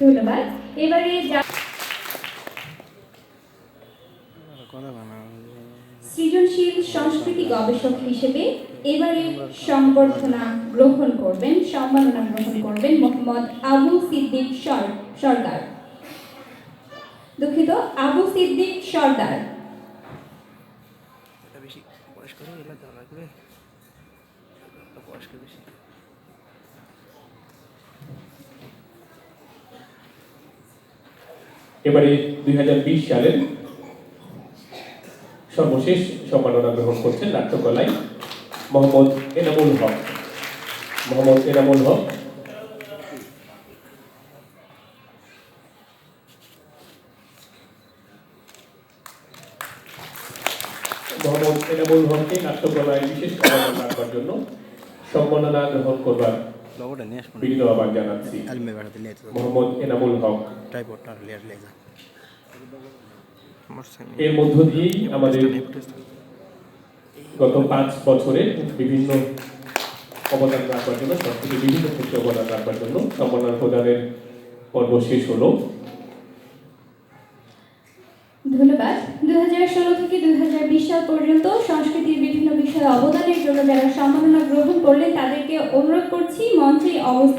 ধন্যবাদ। এবারে সৃজনশীল সংস্কৃতি গবেষক হিসেবে এবারে সম্বর্ধনা গ্রহণ করবেন, সম্মাননা গ্রহণ করবেন মোহাম্মদ আবু সিদ্দিক সরকার দুঃখিত, আবু সিদ্দিক সরকার বেশি বয়স্ক বয়স্ক বেশি এবারে দুই সালের সর্বশেষ সম্মাননা গ্রহণ করছেন নাট্যকলায় মোহাম্মদ এনামুল হক। মোহাম্মদ এনামুল হক। মোহাম্মদ এনামুল হককে নাট্যকলায় বিশেষ অবদান রাখবার জন্য সম্মাননা গ্রহণ করবার বিনীত আহ্বান জানাচ্ছি। মোহাম্মদ এনামুল হক। এর মধ্য দিয়েই আমাদের গত পাঁচ বছরে বিভিন্ন অবদান রাখবার জন্য সবথেকে বিভিন্ন ক্ষেত্রে অবদান রাখবার জন্য সম্মাননা প্রদানের পর্ব শেষ হলো। ধন্যবাদ। দুই হাজার ষোলো থেকে দুই হাজার বিশ সাল পর্যন্ত সংস্কৃতির বিভিন্ন বিষয়ে অবদানের জন্য যারা সম্মাননা গ্রহণ করলেন তাদেরকে অনুরোধ করছি মঞ্চে অবস্থিত